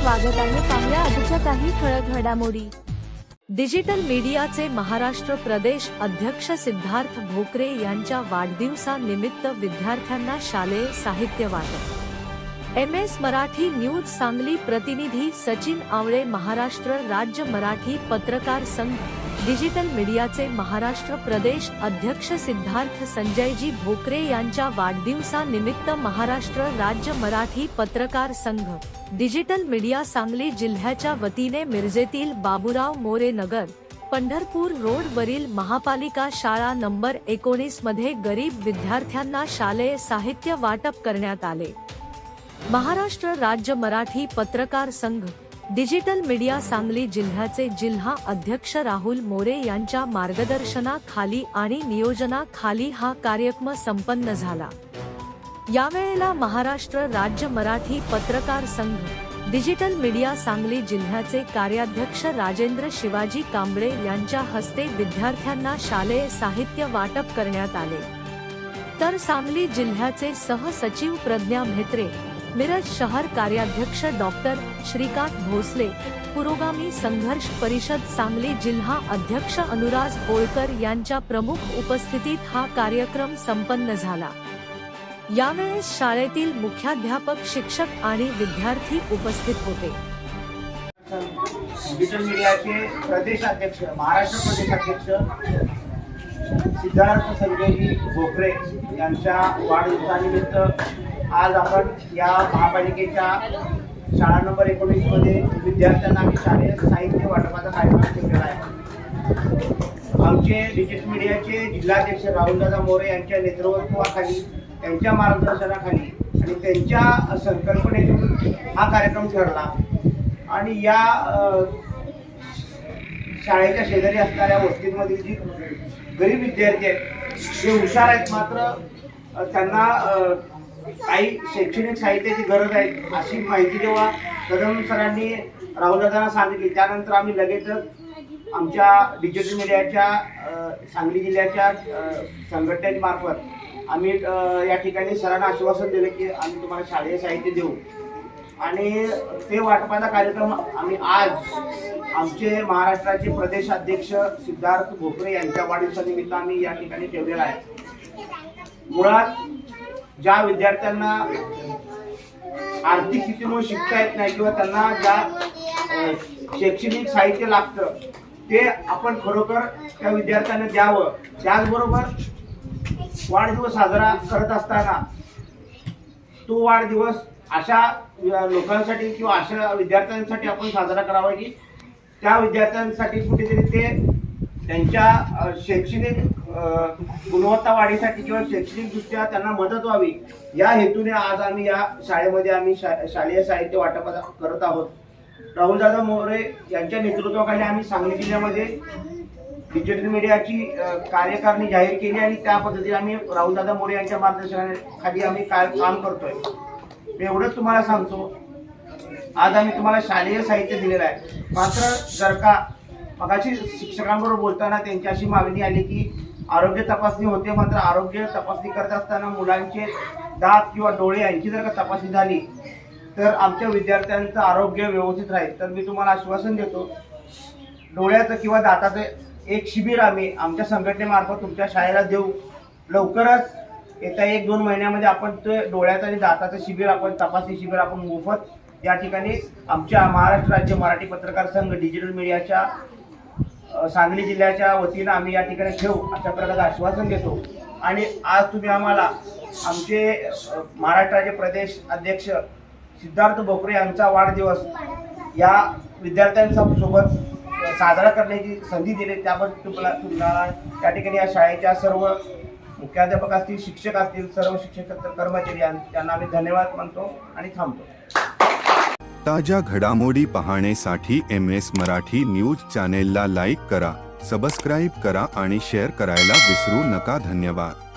स्वागत आहे. पाहुया आजच्या काही ठळक घडामोडी. डिजिटल मीडियाचे महाराष्ट्र प्रदेश अध्यक्ष सिद्धार्थ भोकरे यांच्या वाढदिवसानिमित्त विद्यार्थ्यांना शालेय साहित्य वाटप. M S Marathi news Sangli प्रतिनिधी सचिन आवळे महाराष्ट्र राज्य मराठी पत्रकार संघ डिजिटल मीडियाचे महाराष्ट्र प्रदेश अध्यक्ष सिद्धार्थ संजयजी भोकरे यांच्या वाढदिवसानिमित्त महाराष्ट्र राज्य मराठी पत्रकार संघ डिजिटल मीडिया सांगली जिल्ह्याच्या वतीने मिरजेतील बाबुराव मोरे नगर पंढरपूर रोड वरील महापालिका शाळा नंबर एकोणीसमध्ये गरीब विद्यार्थ्यांना शालेय साहित्य वाटप करण्यात आले. महाराष्ट्र राज्य मराठी पत्रकार संघ डिजिटल मीडिया सांगली जिल्ह्याचे जिल्हा अध्यक्ष राहुल मोरे यांच्या मार्गदर्शनाखाली आणि नियोजनाखाली हा कार्यक्रम संपन्न झाला. यावेळेला महाराष्ट्र राज्य मराठी पत्रकार संघ डिजिटल मीडिया सांगली जिल्ह्याचे कार्याध्यक्ष राजेंद्र शिवाजी कांबळे यांच्या हस्ते विद्यार्थ्यांना शालेय साहित्य वाटप करण्यात आले. तर सांगली जिल्ह्याचे सहसचिव प्रज्ञा म्हेत्रे मिरज शहर कार्याध्यक्ष डॉक्टर श्रीकांत भोसले पुरोगामी संघर्ष परिषद सांगली जिल्हा अध्यक्ष अनुराज होळकर यांच्या प्रमुख उपस्थितीत हा कार्यक्रम संपन्न झाला. यावेळेस शाळेतील मुख्याध्यापक शिक्षक आणि विद्यार्थी उपस्थित होते. डिजिटल मीडियाचे प्रदेशाध्यक्ष महाराष्ट्र प्रदेशाध्यक्ष सिद्धार्थ संजयजी भोकरे यांच्या वाढदिवसानिमित्त आज आपण या महापालिकेच्या शाळा नंबर एकोणीसमध्ये विद्यार्थ्यांना आम्ही शालेय साहित्य वाटपाचा कार्यक्रम ठेवलेला आहे. आमचे डिजिटल मीडियाचे जिल्हाध्यक्ष राहुलदादा मोरे यांच्या नेतृत्वाखाली त्यांच्या मार्गदर्शनाखाली आणि त्यांच्या संकल्पनेतून हा कार्यक्रम ठरला. आणि या शाळेच्या शेजारी असणाऱ्या वस्तींमधील जी गरीब विद्यार्थी आहेत. ते हुशार आहेत मात्र त्यांना काही शैक्षणिक साहित्याची गरज आहे अशी माहिती जेव्हा कदम सरांनी राहुलदादांना सांगितली. त्यानंतर आम्ही लगेचच आमच्या डिजिटल मीडियाच्या सांगली जिल्ह्याच्या संघटनेमार्फत आम्ही या ठिकाणी सरांना आश्वासन दिलं की आम्ही तुम्हाला शालेय साहित्य देऊ. आणि ते वाटपाचा कार्यक्रम आम्ही आज आमचे महाराष्ट्राचे प्रदेशाध्यक्ष सिद्धार्थ भोकरे यांच्या वाढदिवसानिमित्त आम्ही या ठिकाणी ठेवलेला आहे. मुळात ज्या विद्यार्थ्यांना आर्थिक स्थितीमुळे शिकता येत नाही किंवा त्यांना ज्या शैक्षणिक साहित्य लागतं ते आपण खरोखर त्या विद्यार्थ्यांना द्यावं. त्याचबरोबर वाढदिवस साजरा करत असताना तो वाढदिवस अशा लोकांसाठी किंवा अशा विद्यार्थ्यांसाठी आपण साजरा करावा की त्या विद्यार्थ्यांसाठी कुठेतरी ते त्यांच्या शैक्षणिक गुणवत्ता वाढीसाठी किंवा शैक्षणिकदृष्ट्या त्यांना मदत व्हावी या हेतूने आज आम्ही या शाळेमध्ये आम्ही शा- शालेय साहित्य वाटप करत आहोत. राहुलदादा मोरे यांच्या नेतृत्वाखाली आम्ही सांगली जिल्ह्यामध्ये डिजिटल मीडियाची कार्यकारणी कार्यकारिणी जाहीर केली आणि त्या पद्धतीने आम्ही राहुलदादा मोरे यांच्या मार्गदर्शनाखाली आम्ही काय काम करतोय. मी एवढंच तुम्हाला सांगतो. आज आम्ही तुम्हाला शालेय साहित्य दिलेलं आहे. मात्र जर का मगाशी शिक्षकांबरोबर बोलताना त्यांची अशी मागणी आली की आरोग्य तपासणी होते मात्र आरोग्य तपासणी करत असताना मुलांचे दात किंवा डोळे यांची जर का तपासणी झाली तर आमच्या विद्यार्थ्यांचं आरोग्य व्यवस्थित राहील. तर मी तुम्हाला आश्वासन देतो डोळ्याचं किंवा दाताचं एक शिबिर आम्ही आमच्या संघटनेमार्फत तुमच्या शाळेला देऊ. लवकरच येत्या एक दोन महिन्यामध्ये आपण ते डोळ्याचं आणि दाताचं शिबिर आपण तपासणी शिबिर आपण मोफत या ठिकाणी आमच्या महाराष्ट्र राज्य मराठी पत्रकार संघ डिजिटल मीडियाच्या सांगली जिल्ह्याच्या वतीनं आम्ही या ठिकाणी ठेवू अशा प्रकारचं आश्वासन देतो. आणि आज तुम्ही आम्हाला आमचे महाराष्ट्राचे प्रदेश अध्यक्ष सिद्धार्थ भोकरे यांचा वाढदिवस या विद्यार्थ्यांसोबत साजरा करण्याची संधी दिली. त्याबद्दल तुम्हाला तुम्हाला त्या ठिकाणी या शाळेच्या सर्व मुख्याध्यापक असतील शिक्षक असतील सर्व शिक्षक कर्मचारी यांना त्यांना आम्ही धन्यवाद म्हणतो आणि थांबतो. ताज्या घडामोडी पाहण्यासाठी एम एस मराठी न्यूज चॅनेलला लाईक करा सबस्क्राईब करा आणि शेअर करायला विसरू नका. धन्यवाद.